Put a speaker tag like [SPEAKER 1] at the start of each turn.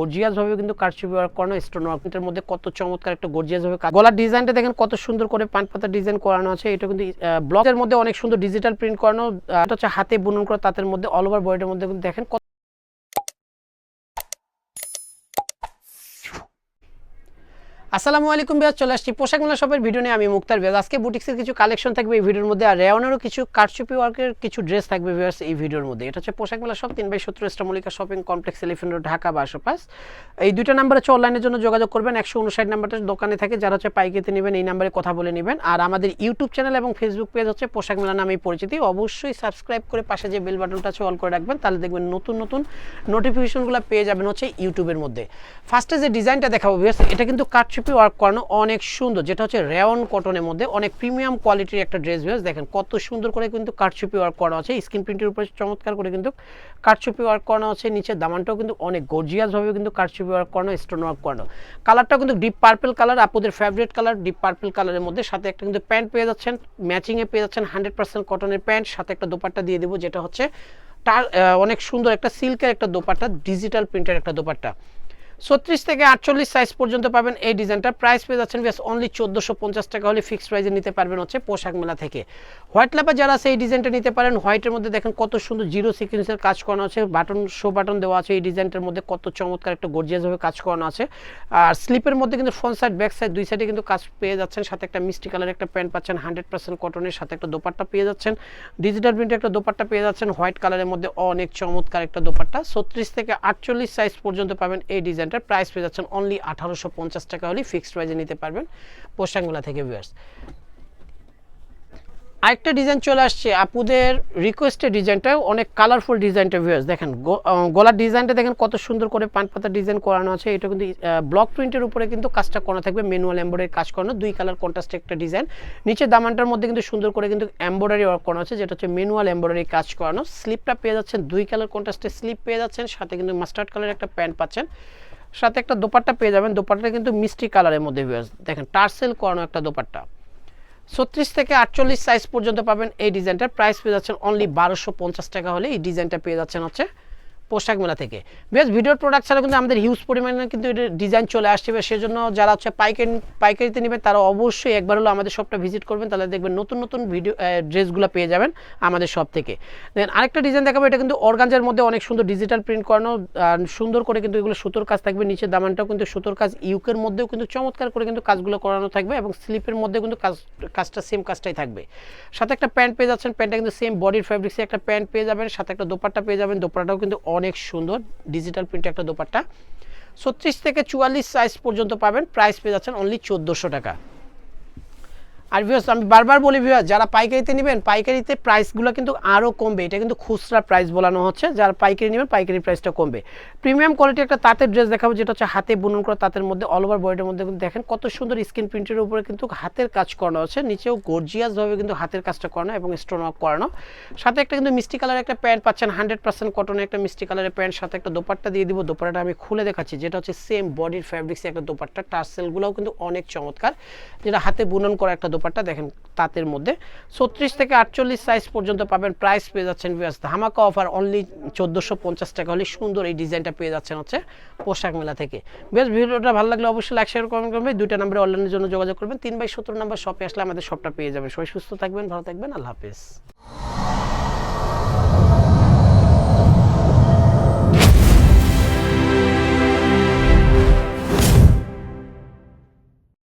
[SPEAKER 1] Gorgeous ভাবে কিন্তু কারচুপি ওয়ার্ক করানো স্টোন ওয়ার্কের মধ্যে কত চমৎকার একটা গর্জিয়াস ভাবে কাজ- গলার ডিজাইনটা দেখেন কত সুন্দর করে পান পাতা ডিজাইন করানো আছে, এটা কিন্তু ব্লকের মধ্যে অনেক সুন্দর ডিজিটাল প্রিন্ট করানো এটা হচ্ছে হাতে বুনন করা তাদের মধ্যে অল ওভার বডির মধ্যে কিন্তু দেখেন কত আসসালামু আলাইকুম বিয়াজ চলে আসছি পোশাক মেলা শপের ভিডিও নিয়ে। আমি মুক্তার বিয়াজ আজকে বুটিক্সের কিছু কালেকশন থাকবে এই ভিডিওর মধ্যে, আর রেওয়ানেরও কিছু কারচুপি ওয়ার্কের কিছু ড্রেস থাকবে বিয়ার্স এই ভিডিওর মধ্যে। এটা হচ্ছে পোশাক মেলা শপ, তিন বাই সত্তর ইস্টামলিকা শপিং কমপ্লেক্স, এলিফেন্ট ঢাকা বারোশো পাঁচ। এই দুইটা নাম্বার হচ্ছে অনলাইনের জন্য যোগাযোগ করবেন, একশো উনষাট নাম্বারটা দোকানে থাকে, যারা হচ্ছে পাইকেতে নেবেন এই নাম্বারে কথা বলে নেবেন। আর আমাদের ইউটিউব চ্যানেল এবং ফেসবুক পেজ হচ্ছে পোশাক মেলা নামেই পরিচিতি। অবশ্যই সাবস্ক্রাইব করে পাশে যে বেল বাটনটা আছে, অল করে রাখবেন, তাহলে দেখবেন নতুন নতুন নোটিফিকেশনগুলো পেয়ে যাবেন হচ্ছে ইউটিউবের মধ্যে। ফার্স্টে যে ডিজাইনটা দেখাবো বিয়াস এটা কিন্তু কাটচুপি ওয়ার্ক করানো অনেক সুন্দর। যেটা হচ্ছে রেয়ন কটনের মধ্যে অনেক প্রিমিয়াম কোয়ালিটির একটা ড্রেস বিয়াস দেখেন কত সুন্দর করে কিন্তু কাটচুপি ওয়ার্ক করানো আছে। স্ক্রিন প্রিন্টের উপরে চমৎকার করে কিন্তু কাটচুপি ওয়ার্ক করানো আছে। নিচের দামানটাও কিন্তু অনেক গর্জিয়াসভাবে কিন্তু কাটচুপি ওয়ার্ক করানো স্টোন ওয়ার্ক করানো। কালারটা কিন্তু ডিপ পার্পল কালার আপুদের ফেভারিট কালার ডিপ পার্পল কালারের মধ্যে। সাথে একটা কিন্তু প্যান্ট পেয়ে যাচ্ছেন। ম্যাচিংয়ে পেয়ে যাচ্ছেন হান্ড্রেড পার্সেন্ট কটনের প্যান্ট সাথে একটা দোপাট্টা দিয়ে দেবো, যেটা হচ্ছে তার অনেক সুন্দর একটা সিল্কের একটা দোপাট্টা ডিজিটাল প্রিন্টের একটা দোপাট্টা। ছত্রিশ থেকে আটচল্লিশ সাইজ পর্যন্ত পাবেন এই ডিজাইনটা। প্রাইস পেয়ে যাচ্ছেন বেশ অনলি চোদ্দোশো পঞ্চাশ টাকা হলে ফিক্সড প্রাইসে নিতে পারবেন হচ্ছে পোশাক মেলা থেকে। হোয়াইট ল্যাপে যারা আছে এই ডিজাইনটা নিতে পারেন। হোয়াইটের মধ্যে দেখেন কত সুন্দর জিরো সিকুয়েন্সের কাজ করানো আছে। বাটন শো বাটন দেওয়া আছে এই ডিজাইনটার মধ্যে। কত চমৎকার একটা গর্জিয়াসভাবে কাজ করানো আছে। আর স্লিপের মধ্যে কিন্তু ফ্রন্ট সাইড ব্যাক সাইড দুই সাইডে কিন্তু কাজ পেয়ে যাচ্ছেন। সাথে একটা মিষ্টি কালারের একটা প্যান্ট পাচ্ছেন হান্ড্রেড পার্সেন্ট কটনের সাথে একটা দোপাট্টা পেয়ে যাচ্ছেন। ডিজিটাল প্রিন্টের একটা দোপাট্টা পেয়ে যাচ্ছেন। হোয়াইট কালারের মধ্যে অনেক চমৎকার একটা দোপাট্টা। ছত্রিশ থেকে আটচল্লিশ সাইজ পর্যন্ত পাবেন এই ডিজাইনটার প্রাইস পেয়ে যাচ্ছেন অনলি আঠারোশো পঞ্চাশ টাকা হলে ফিক্সড প্রাইজে নিতে পারবেন পোশাকগুলা থেকে ভিউয়ার্স আরেকটা ডিজাইন চলে আসছে, আপুদের রিকোয়েস্টের ডিজাইনটা অনেক কালারফুল ডিজাইনটা ভিউয়ার্স দেখেন গলার ডিজাইনটা দেখেন কত সুন্দর করে পান পাতা ডিজাইন করানো আছে, এটা কিন্তু ব্লক প্রিন্টের উপরে কিন্তু কাজটা করা থাকবে ম্যানুয়াল এমব্রয়ডারি কাজ করানো, দুই কালার কন্ট্রাস্টে একটা ডিজাইন নিচে দামানটার মধ্যে কিন্তু সুন্দর করে কিন্তু এমব্রয়ডারি ওয়ার্ক করানো আছে, যেটা হচ্ছে ম্যানুয়াল এমব্রয়ডারি কাজ করানো। স্লিপটা পেয়ে যাচ্ছেন, দুই কালার কন্ট্রাস্টে স্লিপ পেয়ে যাচ্ছেন, সাথে কিন্তু মাস্টার্ড কালারের একটা প্যান্ট পাচ্ছেন। সাথে একটা দোপাট্টা পেয়ে যাবেন। দোপাট্টা কিন্তু মিষ্টি কালারের মধ্যে দেখেন, টার্সেল করানো একটা দোপাট্টা। ছত্রিশ থেকে আটচল্লিশ সাইজ পর্যন্ত পাবেন এই ডিজাইনটা প্রাইস পেয়ে যাচ্ছেন অনলি বারোশো পঞ্চাশ টাকা হলে এই ডিজাইনটা পেয়ে যাচ্ছেন হচ্ছে পোশাক মেলা থেকে। বেশ ভিডিওর প্রোডাক্ট ছাড়া কিন্তু আমাদের হিউজ পরিমাণে কিন্তু এটা ডিজাইন চলে আসছে সেজন্য যারা হচ্ছে পাইকারি, পাইকারিতে নেবেন তারা অবশ্যই একবার হলো আমাদের শপটা ভিজিট করবেন, তাহলে দেখবেন নতুন নতুন ভিডিও ড্রেসগুলো পেয়ে যাবেন আমাদের শপ থেকে। দেন আরেকটা ডিজাইন দেখাবো, এটা কিন্তু অর্গানজার মধ্যে অনেক সুন্দর ডিজিটাল প্রিন্ট করানো সুন্দর করে কিন্তু এগুলো সুতোর কাজ থাকবে নিচে দামানটাও কিন্তু সুতোর কাজ ইউকের মধ্যেও কিন্তু চমৎকার করে কিন্তু কাজগুলো করানো থাকবে এবং স্লিপের মধ্যে কিন্তু কাজ, কাজটা সেম কাজটাই থাকবে। সাথে একটা প্যান্ট পেয়ে যাচ্ছেন প্যান্টটা কিন্তু সেম বডির ফ্যাব্রিক্সে একটা প্যান্ট পেয়ে যাবেন, সাথে একটা দোপাট্টা পেয়ে যাবেন দোপাট্টাও কিন্তু অনেক সুন্দর ডিজিটাল প্রিন্ট একটা দোপাট্টা। ছত্রিশ থেকে চুয়াল্লিশ সাইজ পর্যন্ত পাবেন। প্রাইস পেয়ে যাচ্ছেন অনলি চোদ্দোশো টাকা। আর ভিউয়ার্স আমি বারবার বলি ভিউয়ার্স যারা পাইকারিতে নেবেন, পাইকারিতে প্রাইসগুলো কিন্তু আরও কমবে। এটা কিন্তু খুচরা প্রাইস বলানো হচ্ছে। যারা পাইকারি নেবেন, পাইকারি প্রাইসটা কমবে। প্রিমিয়াম কোয়ালিটি একটা তাঁতের ড্রেস দেখাবো, যেটা হচ্ছে হাতে বুনন করা তাঁতের মধ্যে অল ওভার বডির মধ্যে কিন্তু দেখেন কত সুন্দর স্ক্রিন প্রিন্টের উপরে কিন্তু হাতের কাজ করানো আছে। নিচেও গর্জিয়াসভাবে কিন্তু হাতের কাজটা করানো এবং স্টোন ওয়ার্ক করানো। সাথে একটা কিন্তু মিষ্টি কালারের একটা প্যান্ট পাচ্ছেন হান্ড্রেড পার্সেন্ট কটনের একটা মিষ্টি কালারের প্যান্ট সাথে একটা দোপাট্টা দিয়ে দিব। দোপাট্টাটা আমি খুলে দেখাচ্ছি, যেটা হচ্ছে সেম বডির ফ্যাব্রিক্সে একটা দোপাট্টা। টার্সেলগুলোও কিন্তু অনেক চমৎকার, যেটা হাতে বুনন করা একটা দোপাট্টা দেখেন তাঁতের মধ্যে। ছত্রিশ থেকে আটচল্লিশ সাইজ পর্যন্ত পাবেন। প্রাইস পেয়ে যাচ্ছেন বিয়াস ধামাকা অফার অনলি চোদ্দোশো পঞ্চাশ টাকা। হলে সুন্দর এই ডিজাইনটা পেয়ে যাচ্ছেন হচ্ছে পোশাক মেলা থেকে। বেশ ভিডিওটা ভালো লাগলে অবশ্যই লাইক শেয়ার কমেন্ট করবেন। দুইটা নাম্বারে অনলাইনের জন্য যোগাযোগ করবেন। তিন বাই সতেরো নাম্বার শপে আসলে আমাদের শপটা পেয়ে যাবেন। সবাই সুস্থ থাকবেন, ভালো থাকবেন। আল্লাহ হাফেজ।